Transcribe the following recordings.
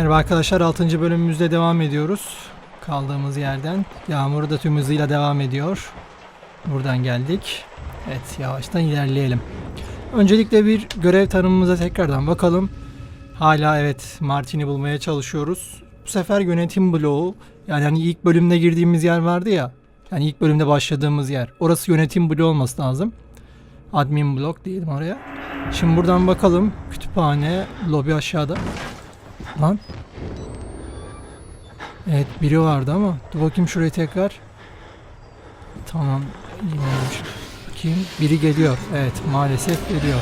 Merhaba arkadaşlar 6. bölümümüzde devam ediyoruz. Kaldığımız yerden. Yağmur da tüm hızıyla devam ediyor. Buradan geldik. Evet yavaştan ilerleyelim. Öncelikle bir görev tanımımıza tekrardan bakalım. Hala evet Martin'i bulmaya çalışıyoruz. Bu sefer yönetim bloğu yani hani ilk bölümde girdiğimiz yer vardı ya. Yani ilk bölümde başladığımız yer. Orası yönetim bloğu olması lazım. Admin blok diyelim oraya. Şimdi buradan bakalım. Kütüphane, lobi aşağıda. Lan. Evet biri vardı ama. Dur bakayım şuraya tekrar. Tamam. Bakayım. Biri geliyor. Evet maalesef geliyor.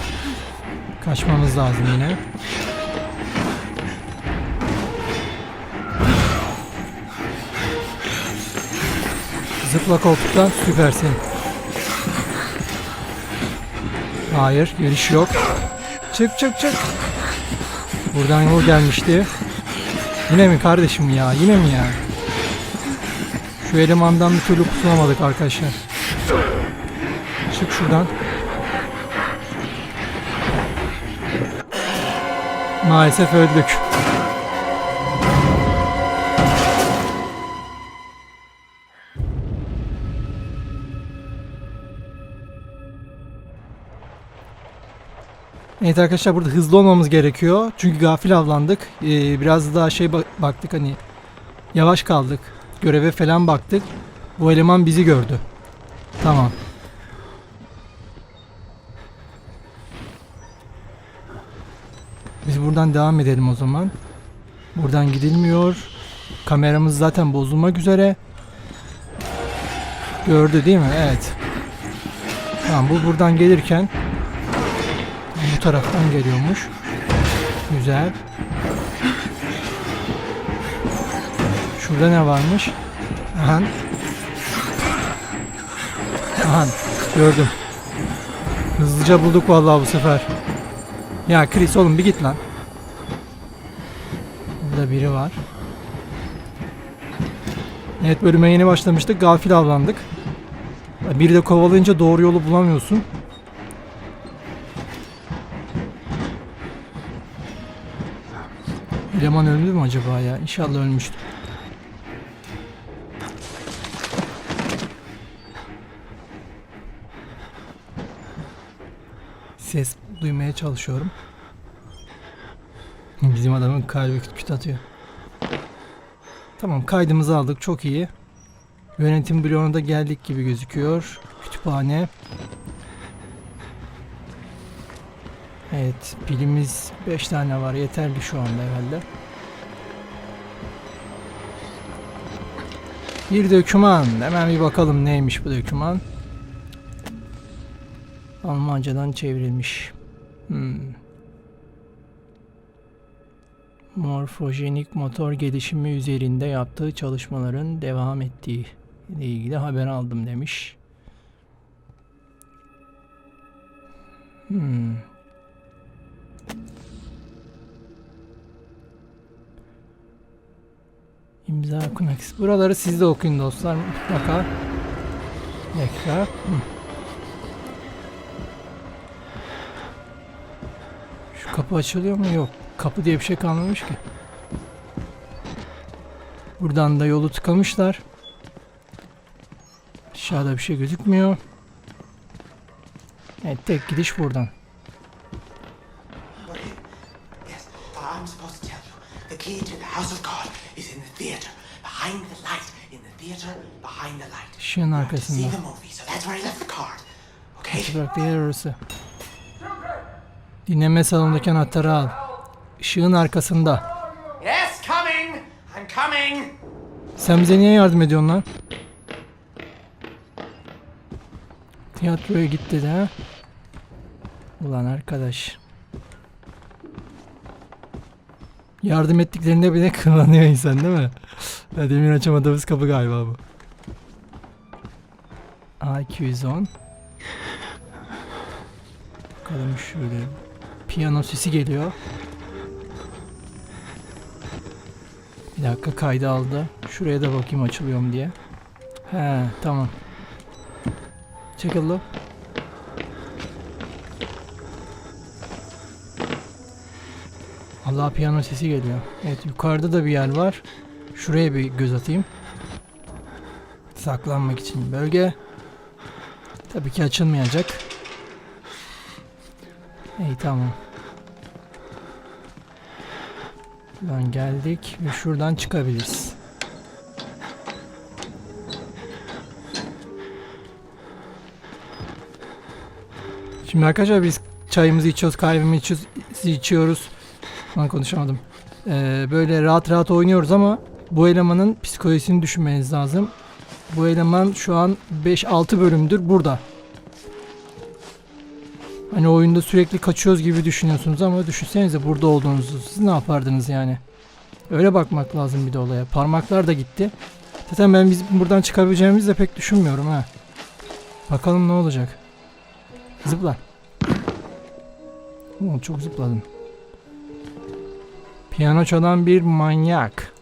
Kaçmamız lazım yine. Zıpla koltuktan süpersin. Hayır giriş yok. Çık çık çık. Buradan yol gelmişti. Yine mi kardeşim ya? Yine mi ya? Şu elemandan bir türlü kurtulamadık arkadaşlar. Çık şuradan. Maalesef öldük. Evet arkadaşlar burada hızlı olmamız gerekiyor. Çünkü gafil avlandık. Ee, biraz daha şey bak- baktık hani yavaş kaldık. Göreve falan baktık. Bu eleman bizi gördü. Tamam. Biz buradan devam edelim o zaman. Buradan gidilmiyor. Kameramız zaten bozulmak üzere. Gördü değil mi? Evet. Tamam bu buradan gelirken bu taraftan geliyormuş. Güzel. Şurada ne varmış? Aha. Aha. Gördüm. Hızlıca bulduk vallahi bu sefer. Ya Chris oğlum bir git lan. Burada biri var. Evet bölüme yeni başlamıştık. Gafil avlandık. Biri de kovalayınca doğru yolu bulamıyorsun. Eleman öldü mü acaba ya? İnşallah ölmüştür. Ses duymaya çalışıyorum. Bizim adamın kalbi küt küt atıyor. Tamam kaydımızı aldık çok iyi. Yönetim bloğuna da geldik gibi gözüküyor. Kütüphane. Evet pilimiz 5 tane var yeterli şu anda herhalde. Bir döküman. Hemen bir bakalım neymiş bu döküman. Almancadan çevrilmiş. Hmm. Morfojenik motor gelişimi üzerinde yaptığı çalışmaların devam ettiği ile ilgili haber aldım demiş. Hmm. İmza okumak. Buraları siz de okuyun dostlar mutlaka. Tekrar. Şu kapı açılıyor mu? Yok. Kapı diye bir şey kalmamış ki. Buradan da yolu tıkamışlar. Aşağıda bir şey gözükmüyor. Evet tek gidiş buradan. Okay? Kapı bıraktığı yer orası. Dinleme salonundaki anahtarı al. Işığın arkasında. Yes, coming. I'm coming. Sen bize niye yardım ediyorsun lan? Tiyatroya git dedi ha. Ulan arkadaş. Yardım ettiklerinde bile kırlanıyor insan değil mi? Demin açamadığımız kapı galiba bu. A210 Bakalım şöyle Piyano sesi geliyor Bir dakika kaydı aldı Şuraya da bakayım açılıyor mu diye He tamam Çekildi Allah piyano sesi geliyor. Evet yukarıda da bir yer var. Şuraya bir göz atayım. Saklanmak için bölge. Tabii ki açılmayacak. İyi tamam. Buradan geldik ve şuradan çıkabiliriz. Şimdi arkadaşlar biz çayımızı içiyoruz, kahvemizi içiyoruz, içiyoruz. Lan konuşamadım. Ee, böyle rahat rahat oynuyoruz ama bu elemanın psikolojisini düşünmeniz lazım. Bu eleman şu an 5-6 bölümdür burada. Hani oyunda sürekli kaçıyoruz gibi düşünüyorsunuz ama düşünsenize burada olduğunuzu. Siz ne yapardınız yani? Öyle bakmak lazım bir de olaya. Parmaklar da gitti. Zaten ben biz buradan çıkabileceğimizi de pek düşünmüyorum ha. Bakalım ne olacak. Zıpla. Oo, çok zıpladın. Piyano çalan bir manyak.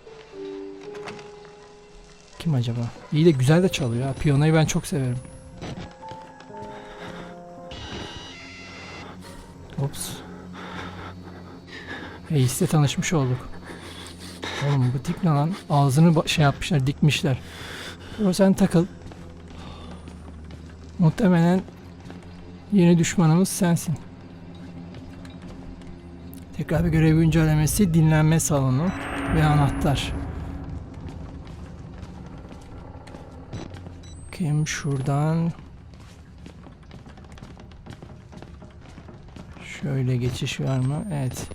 Kim acaba? İyi de güzel de çalıyor ha. Piyanoyu ben çok severim. Ops. Ace'le tanışmış olduk. Oğlum bu tip ne lan? Ağzını şey yapmışlar, dikmişler. O sen takıl. Muhtemelen yeni düşmanımız sensin. Tekrar bir görev güncellemesi, dinlenme salonu ve anahtar. Kim şuradan Şöyle geçiş var mı? Evet.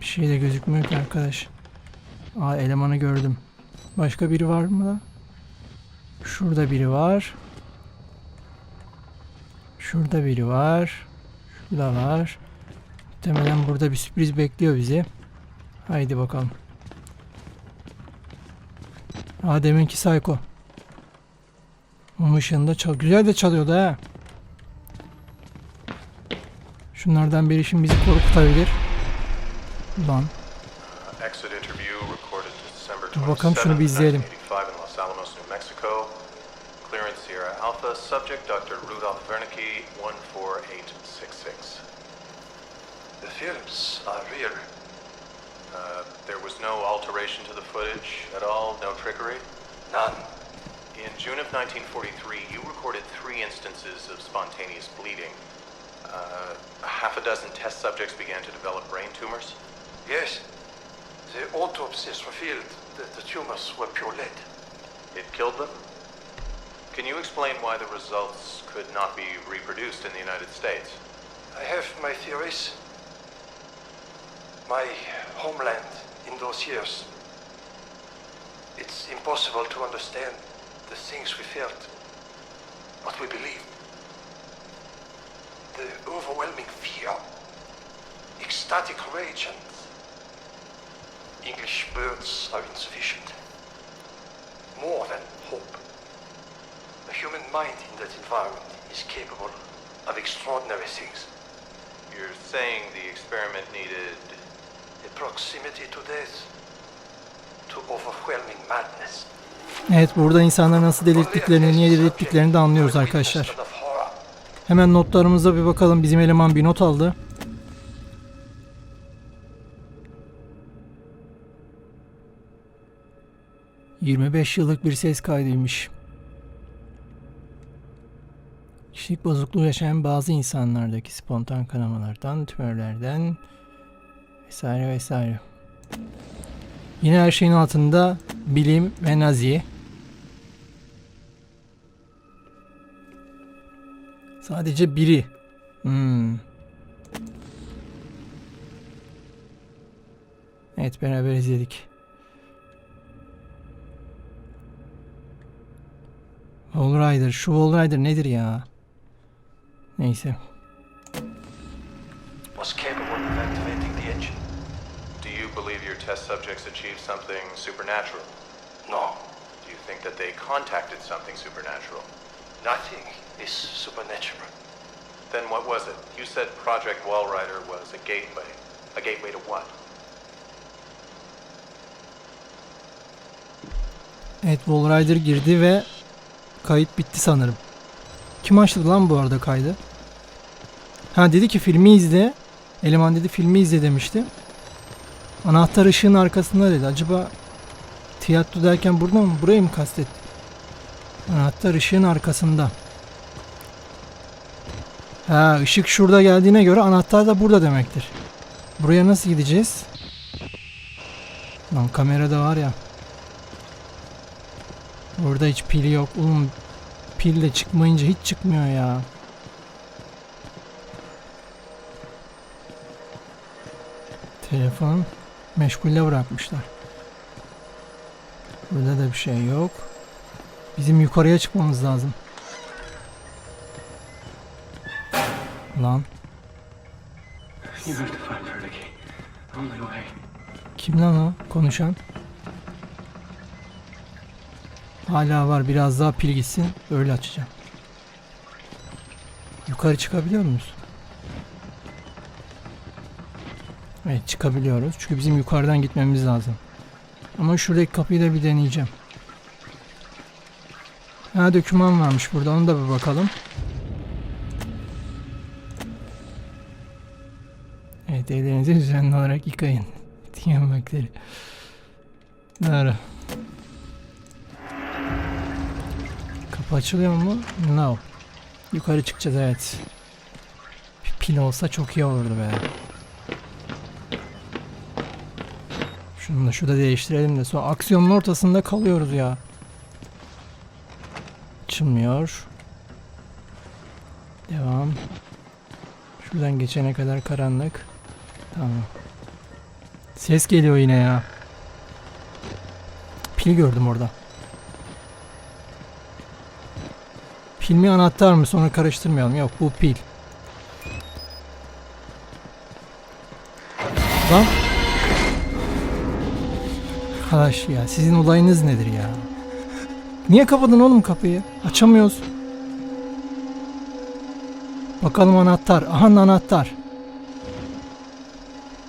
Bir şey de gözükmüyor ki arkadaş. Aa elemanı gördüm. Başka biri var mı da? Şurada biri var. Şurada biri var. Şurada var. Muhtemelen burada bir sürpriz bekliyor bizi. Haydi bakalım. Aa deminki Psycho. Mum ışığında çal güzel de çalıyordu ha. Şunlardan biri şimdi bizi korkutabilir. Ulan. Dur 27, bakalım şunu bir izleyelim. 1985 in Los Alamos, New Mexico. Clearance Sierra Alpha. Subject Dr. Rudolf Wernicke, 14866. The films are real. Uh, there was no alteration to the footage at all, no trickery. None. In June of 1943, you recorded three instances of spontaneous bleeding. Uh, half a dozen test subjects began to develop brain tumors. Yes. The autopsies revealed that the tumors were pure lead. It killed them? Can you explain why the results could not be reproduced in the United States? I have my theories. My homeland in those years. It's impossible to understand the things we felt, what we believed. The overwhelming fear, ecstatic rage, and English words are insufficient. More than hope. The human mind in that environment is capable of extraordinary things. You're saying the experiment needed. The proximity to death, to overwhelming madness. Evet burada insanlar nasıl delirttiklerini, niye delirttiklerini de anlıyoruz arkadaşlar. Hemen notlarımıza bir bakalım. Bizim eleman bir not aldı. ...25 yıllık bir ses kaydıymış. Kişilik bozukluğu yaşayan bazı insanlardaki spontan kanamalardan, tümörlerden vesaire vesaire. Yine her şeyin altında bilim ve nazi. Sadece biri. Hmm. Evet beraber izledik. Wall. Şu Wall nedir ya? Neyse. Was capable of activating the engine. Do you believe your test subjects achieved something supernatural? No, Do you think that they contacted something supernatural? nothing is supernatural. Then what was it? You said Project Wallrider was a gateway. A gateway to what? Evet Wall Rider girdi ve kayıt bitti sanırım. Kim açtı lan bu arada kaydı? Ha dedi ki filmi izle. Eleman dedi filmi izle demişti. Anahtar ışığın arkasında dedi. Acaba tiyatro derken burada mı? Burayı mı kastetti? Anahtar ışığın arkasında. Ha ışık şurada geldiğine göre anahtar da burada demektir. Buraya nasıl gideceğiz? Lan kamerada var ya. Orada hiç pili yok. Oğlum pil de çıkmayınca hiç çıkmıyor ya. Telefon meşgule bırakmışlar. Burada da bir şey yok. Bizim yukarıya çıkmamız lazım. Lan kim lan o konuşan? Hala var biraz daha pil gitsin öyle açacağım. Yukarı çıkabiliyor muyuz? Evet çıkabiliyoruz. Çünkü bizim yukarıdan gitmemiz lazım. Ama şuradaki kapıyı da bir deneyeceğim. Ha döküman varmış burada onu da bir bakalım. Evet ellerinizi düzenli olarak yıkayın. Bakteri. Doğru. Kapı açılıyor mu? No. Yukarı çıkacağız evet. Bir pil olsa çok iyi olurdu be. Şunu da şurada değiştirelim de sonra aksiyonun ortasında kalıyoruz ya. Açılmıyor. Devam. Şuradan geçene kadar karanlık. Tamam. Ses geliyor yine ya. Pil gördüm orada. Pil mi anahtar mı? Sonra karıştırmayalım. Yok bu pil. Lan. Arkadaş ya sizin olayınız nedir ya? Niye kapadın oğlum kapıyı? Açamıyoruz. Bakalım anahtar. Aha anahtar.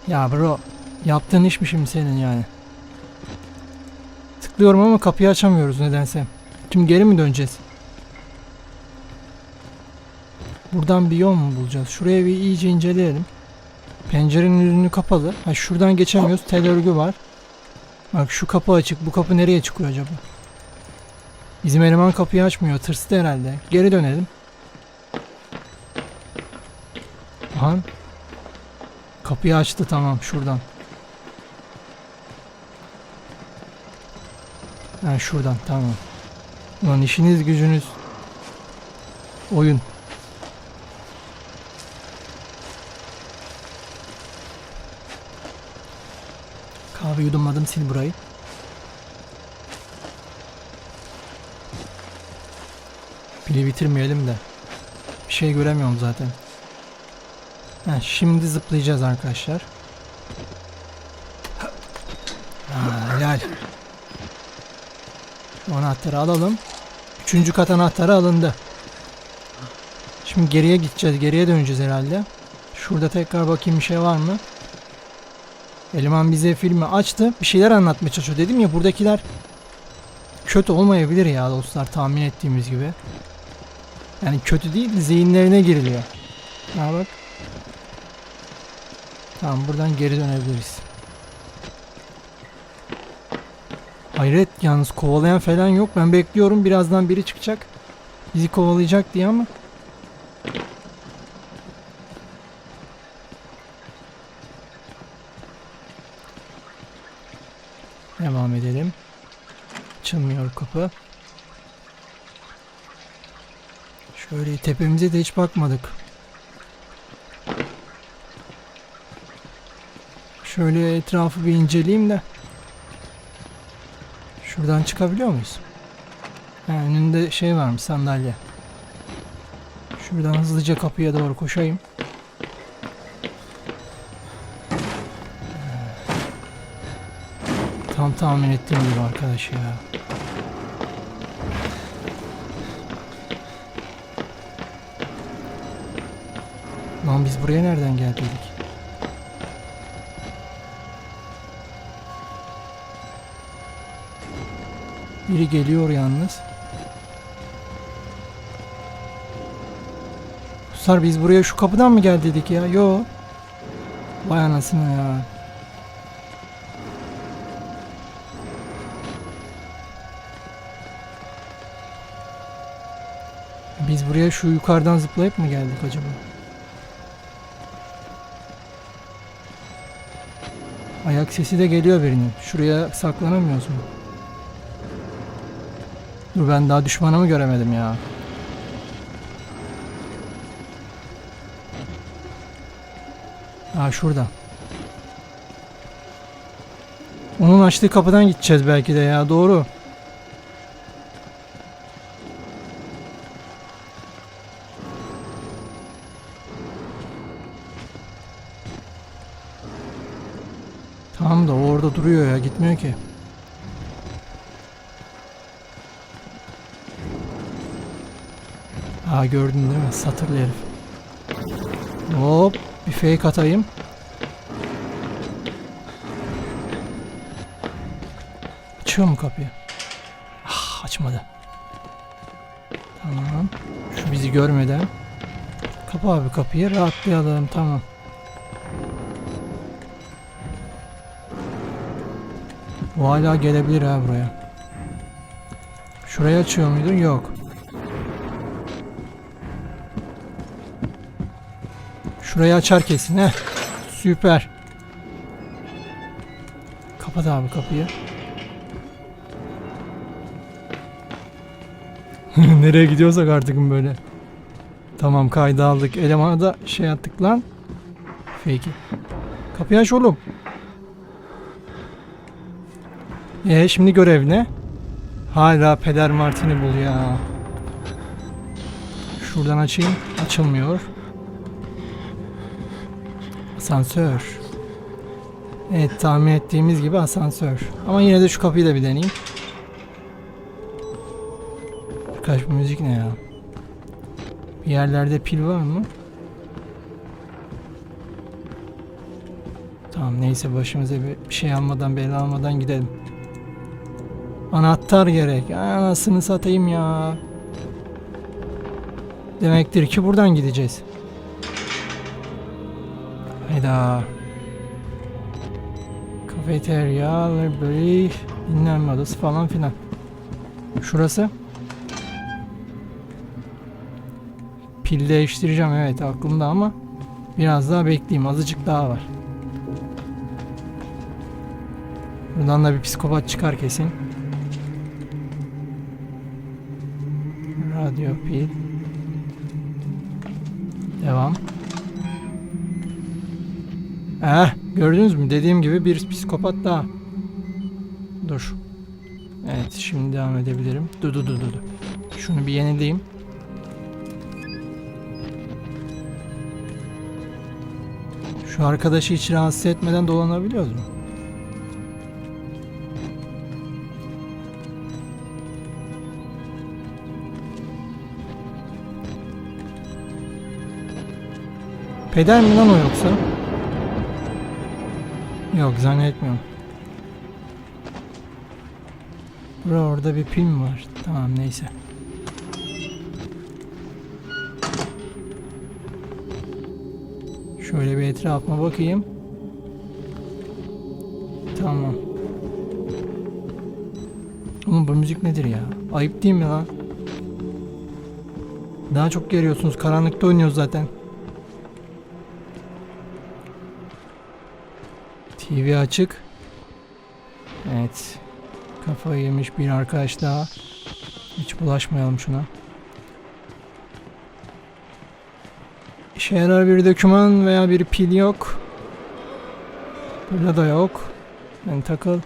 Ya bro. Yaptığın iş mi şimdi senin yani? Tıklıyorum ama kapıyı açamıyoruz nedense. Şimdi geri mi döneceğiz? Buradan bir yol mu bulacağız? Şuraya bir iyice inceleyelim. Pencerenin yüzünü kapalı. Ha şuradan geçemiyoruz. Tel örgü var. Bak şu kapı açık. Bu kapı nereye çıkıyor acaba? Bizim eleman kapıyı açmıyor. Tırstı herhalde. Geri dönelim. Aha. Kapıyı açtı tamam şuradan. Ha şuradan tamam. Ulan işiniz gücünüz. Oyun. Kahve yudumladım sil burayı. Pili bitirmeyelim de. Bir şey göremiyorum zaten. Ha, şimdi zıplayacağız arkadaşlar. Ha, helal. Şu anahtarı alalım. Üçüncü kat anahtarı alındı. Şimdi geriye gideceğiz. Geriye döneceğiz herhalde. Şurada tekrar bakayım bir şey var mı? Eleman bize filmi açtı. Bir şeyler anlatmaya çalışıyor. Dedim ya buradakiler kötü olmayabilir ya dostlar tahmin ettiğimiz gibi. Yani kötü değil zihinlerine giriliyor. Ha bak. Tamam buradan geri dönebiliriz. Hayret yalnız kovalayan falan yok. Ben bekliyorum birazdan biri çıkacak. Bizi kovalayacak diye ama. Devam edelim. Açılmıyor kapı. Şöyle tepemize de hiç bakmadık. Şöyle etrafı bir inceleyeyim de. Şuradan çıkabiliyor muyuz? Ha, önünde şey varmış sandalye. Şuradan hızlıca kapıya doğru koşayım. Tam tahmin ettiğim gibi arkadaş ya. Lan biz buraya nereden geldiydik? Biri geliyor yalnız. Ruslar biz buraya şu kapıdan mı geldiydik ya? Yo. Vay anasını ya. Biz buraya şu yukarıdan zıplayıp mı geldik acaba? Ayak sesi de geliyor birinin. Şuraya saklanamıyoruz mu? Dur ben daha düşmanımı göremedim ya. Aa şurada. Onun açtığı kapıdan gideceğiz belki de ya doğru. Tamam da o orada duruyor ya gitmiyor ki. Aa gördün değil mi? Satırlı herif. Hop bir fake atayım. Açıyor mu kapıyı? Ah açmadı. Tamam. Şu bizi görmeden. Kapa abi kapıyı rahatlayalım tamam. O hala gelebilir ha buraya. Şurayı açıyor muydun? Yok. Şurayı açar kesin. Heh. Süper. Kapat abi kapıyı. Nereye gidiyorsak artık böyle. Tamam kaydı aldık. Elemana da şey attık lan. Fake'i. Kapıyı aç oğlum. Ee şimdi görev ne? Hala Peder Martin'i bul ya. Şuradan açayım. Açılmıyor. Asansör. Evet tahmin ettiğimiz gibi asansör. Ama yine de şu kapıyı da bir deneyeyim. Birkaç bu müzik ne ya? Bir yerlerde pil var mı? Tamam neyse başımıza bir şey almadan bela almadan gidelim. Anahtar gerek. Anasını satayım ya. Demektir ki buradan gideceğiz. Hayda. Kafeterya, library, dinlenme odası falan filan. Şurası. Pil değiştireceğim evet aklımda ama biraz daha bekleyeyim. Azıcık daha var. Buradan da bir psikopat çıkar kesin. Radyo pil. Devam. Eh, gördünüz mü? Dediğim gibi bir psikopat daha. Dur. Evet, şimdi devam edebilirim. Dur dur dur dur. Şunu bir yenileyim. Şu arkadaşı hiç rahatsız etmeden dolanabiliyoruz mu? Peder mi lan o yoksa? Yok zannetmiyorum. Bura orada bir pil mi var? Tamam neyse. Şöyle bir etrafıma bakayım. Tamam. Oğlum bu müzik nedir ya? Ayıp değil mi lan? Daha çok geliyorsunuz. Karanlıkta oynuyoruz zaten. TV açık. Evet. Kafayı yemiş bir arkadaş daha. Hiç bulaşmayalım şuna. İşe yarar bir doküman veya bir pil yok. Burada da yok. Yani takıl.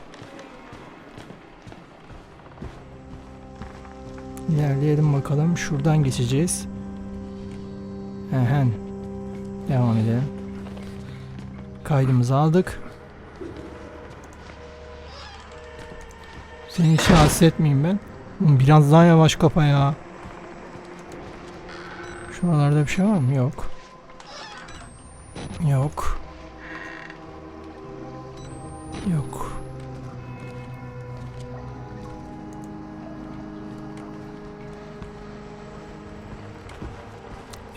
İlerleyelim bakalım. Şuradan geçeceğiz. Ehen. Devam edelim. Kaydımızı aldık. Seni hiç rahatsız etmeyeyim ben. Biraz daha yavaş kapa ya. Şuralarda bir şey var mı? Yok. Yok. Yok.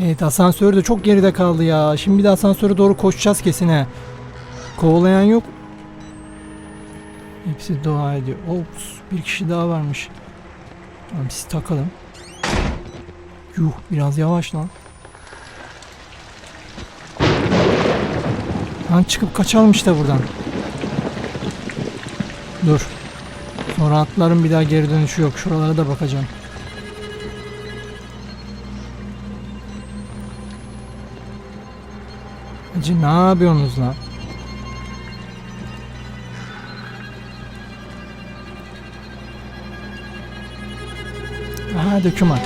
Evet asansör de çok geride kaldı ya. Şimdi bir de asansöre doğru koşacağız kesin he. kovalayan yok. Hepsi dua ediyor. Ops bir kişi daha varmış. Tamam biz takalım. Yuh biraz yavaş lan. Lan çıkıp kaçalım işte buradan. Dur. Sonra atların bir daha geri dönüşü yok. Şuralara da bakacağım. Hacı ne yapıyorsunuz lan? Aha döküman.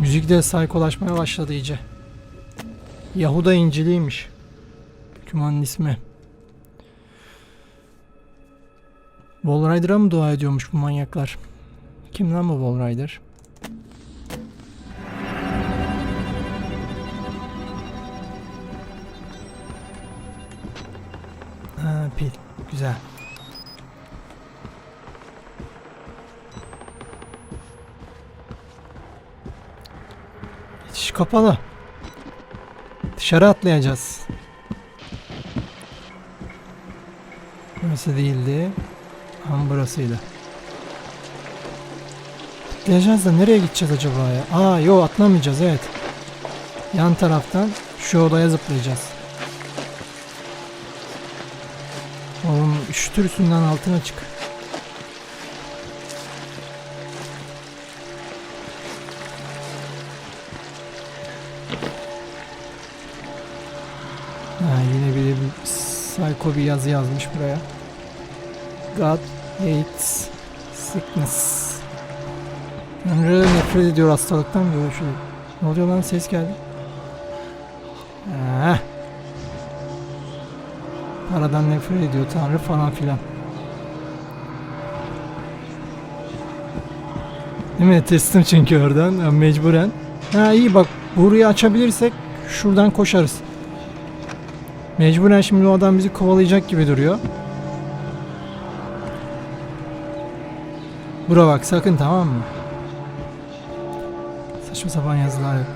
Müzik de saykolaşmaya başladı iyice. Yahuda İncil'iymiş. Dökümanın ismi. Wall Rider'a mı dua ediyormuş bu manyaklar? Kim lan bu Wall Rider? Ha, pil. Güzel. Kapalı. Dışarı atlayacağız. Burası değildi. Ama burasıydı. Atlayacağız da nereye gideceğiz acaba ya? Aa yo atlamayacağız evet. Yan taraftan şu odaya zıplayacağız. Oğlum üşütür üstünden altına çık. Psycho bir yazı yazmış buraya. God hates sickness. Tanrı nefret ediyor hastalıktan diyor şu. Ne oluyor lan ses geldi. Ha. Paradan nefret ediyor Tanrı falan filan. Değil mi? Testim çünkü oradan mecburen. Ha iyi bak burayı açabilirsek şuradan koşarız. Mecburen şimdi o adam bizi kovalayacak gibi duruyor. Bura bak sakın tamam mı? Saçma sapan yazılar yok.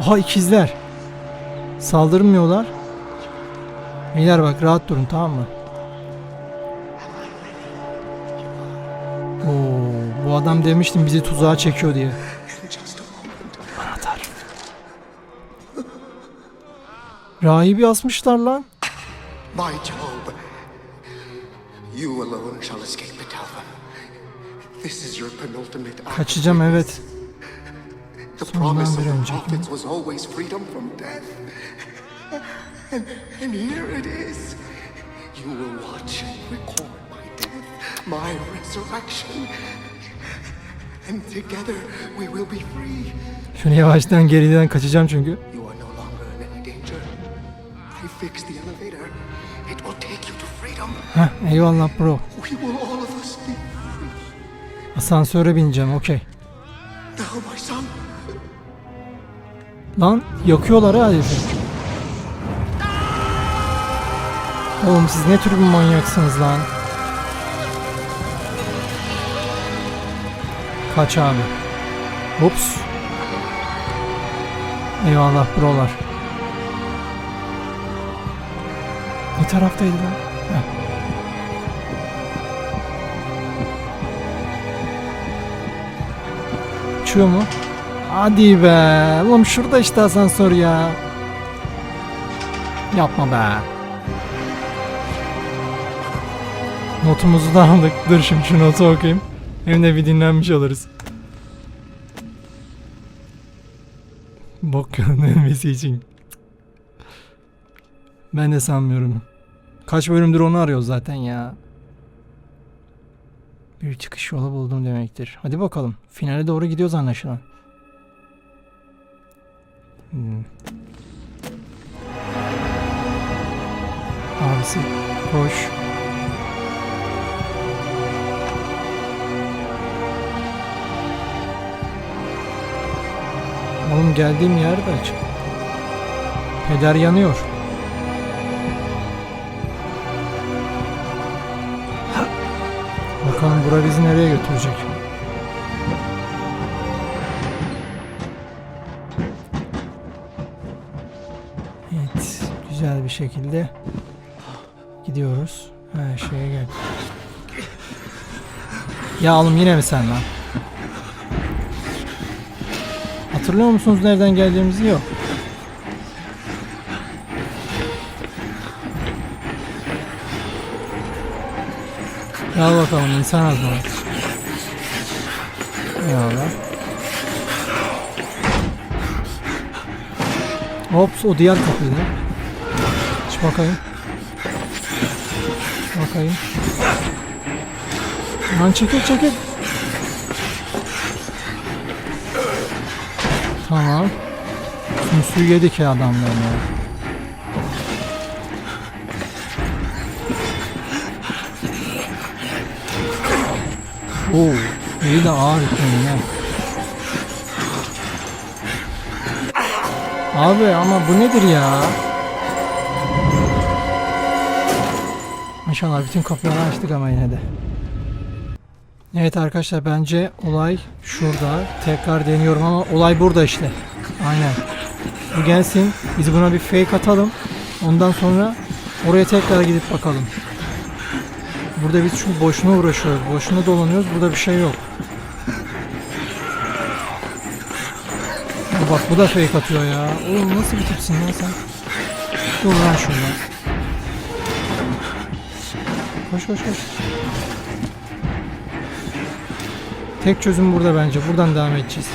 Aha ikizler. Saldırmıyorlar. Beyler bak rahat durun tamam mı? Oo, bu adam demiştim bizi tuzağa çekiyor diye. Rahibi asmışlar lan. my Job, you alone shall escape the Talva. This is your penultimate act. Kaçacağım evet. The promise of the prophets was always freedom from death. And, and here it is. You will watch and record my death, my resurrection. And together we will be free. Şöyle yavaştan geriden kaçacağım çünkü. You are I fixed the elevator. It will take you to freedom. Heh eyvallah bro. We will all of us be free. Asansöre bineceğim okey. Now, my son. Lan yakıyorlar ha herifi. Oğlum siz ne tür bir manyaksınız lan? Kaç abi. Ups. Eyvallah brolar. Ne taraftaydı lan? Heh. Mu? Hadi be. Oğlum şurada işte asansör ya. Yapma be. Notumuzu da aldık. Dur şimdi şu notu okuyayım. Hem de bir dinlenmiş oluruz. Bok ölmesi için. Ben de sanmıyorum. Kaç bölümdür onu arıyoruz zaten ya. Bir çıkış yolu buldum demektir. Hadi bakalım. Finale doğru gidiyoruz anlaşılan. Hmm. Abisi koş. Oğlum geldiğim yer de açık. Peder yanıyor. Bakalım bura bizi nereye götürecek? güzel bir şekilde gidiyoruz. Ha şeye gel. Ya oğlum yine mi sen lan? Hatırlıyor musunuz nereden geldiğimizi? Yok. Gel bakalım insan azmanı. Eyvallah. Ops o diğer kapıydı. Aç bakayım. Bakayım. Lan çekil çekil. Tamam. Sümsüğü yedik ya adamların ya. Oo, iyi de ağır yüklenin ya. Abi ama bu nedir ya? Maşallah bütün kapıları açtık ama yine de. Evet arkadaşlar bence olay şurada. Tekrar deniyorum ama olay burada işte. Aynen. Bu gelsin. Biz buna bir fake atalım. Ondan sonra oraya tekrar gidip bakalım. Burada biz çünkü boşuna uğraşıyoruz. Boşuna dolanıyoruz. Burada bir şey yok. Bak bu da fake atıyor ya. Oğlum nasıl bir tipsin lan sen? Dur lan şurada. Koş koş koş. Tek çözüm burada bence. Buradan devam edeceğiz.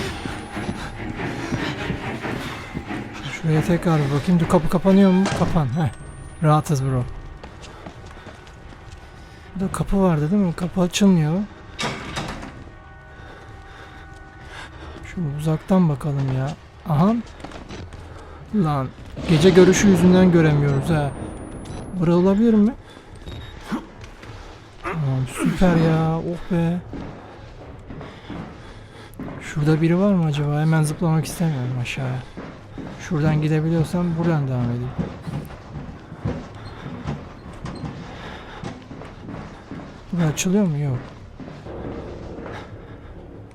Şuraya tekrar bakayım. Dur kapı kapanıyor mu? Kapan. Heh. Rahatız bro. Burada kapı vardı değil mi? Kapı açılmıyor. Şu uzaktan bakalım ya. Aha. Lan gece görüşü yüzünden göremiyoruz ha. Bura olabilir mi? Tamam süper ya. Oh be. Şurada biri var mı acaba? Hemen zıplamak istemiyorum aşağıya. Şuradan gidebiliyorsam buradan devam edeyim. Açılıyor mu? Yok.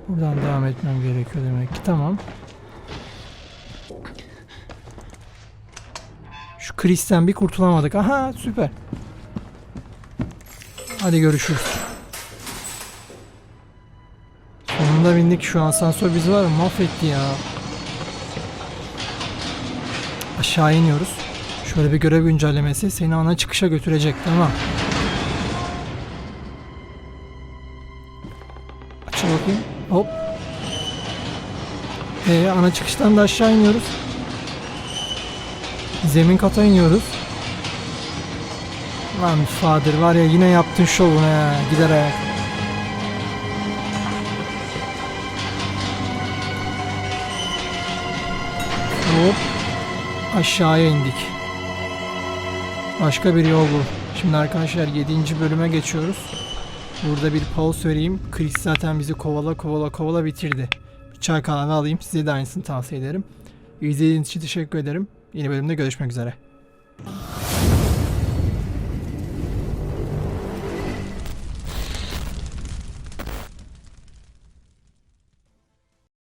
Buradan devam etmem gerekiyor demek ki. Tamam. Şu Chris'ten bir kurtulamadık. Aha süper. Hadi görüşürüz. Sonunda bindik şu asansör bizi var ya mahvetti ya. Aşağı iniyoruz. Şöyle bir görev güncellemesi seni ana çıkışa götürecek tamam. Hop. Ee, ana çıkıştan da aşağı iniyoruz. Zemin kata iniyoruz. Lan Fadır var ya yine yaptın şovunu ya giderek. Hop. Aşağıya indik. Başka bir yol bu. Şimdi arkadaşlar 7. bölüme geçiyoruz. Burada bir pause vereyim. Chris zaten bizi kovala kovala kovala bitirdi. Bir çay kahve alayım. Size de aynısını tavsiye ederim. İzlediğiniz için teşekkür ederim. Yeni bölümde görüşmek üzere.